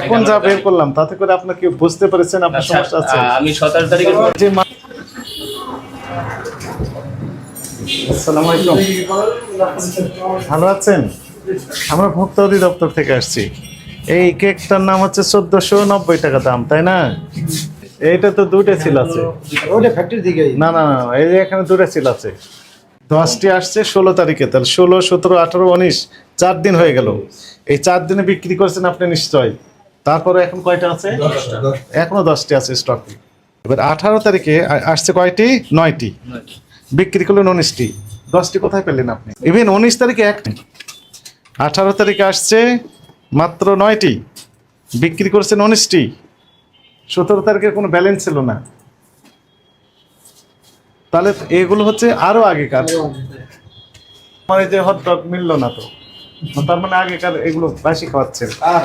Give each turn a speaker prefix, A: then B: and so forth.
A: এখন যা বের করলাম তাতে করে আপনার কি বুঝতে পেরেছেন আপনার সমস্যা আছে?
B: আমি সতেরো তারিখের
A: যে আসসালামু আলাইকুম। ভালো আছেন? আমরা ভোক্তা অধিদপ্তর থেকে আসছি। এই কেকটার নাম হচ্ছে চোদ্দশো নব্বই টাকা দাম তাই না? এইটা তো দুটো ছিল আছে।
C: ওটা ফ্যাক্টরি দিকে
A: না না না এই যে এখানে দুটো ছিল আছে। দশটি আসছে ষোলো তারিখে। তাহলে ষোলো সতেরো আঠারো উনিশ চার দিন হয়ে গেল। এই চার দিনে বিক্রি করছেন আপনি নিশ্চয় তারপরে এখন কয়টা আছে? এখনও দশটি আছে স্টক এবার আঠারো তারিখে আসছে কয়টি? নয়টি। বিক্রি করলেন উনিশটি। দশটি কোথায় পেলেন আপনি? ইভেন উনিশ তারিখে একটি আঠারো তারিখে আসছে মাত্র নয়টি। বিক্রি করছেন উনিশটি। সতেরো তারিখে কোনো ব্যালেন্স ছিল না। তাহলে এগুলো হচ্ছে আরও আগেকার। মানে যে হট মিললো না তো। তার মানে আগেকার এগুলো বাসি খাওয়াচ্ছে
C: আর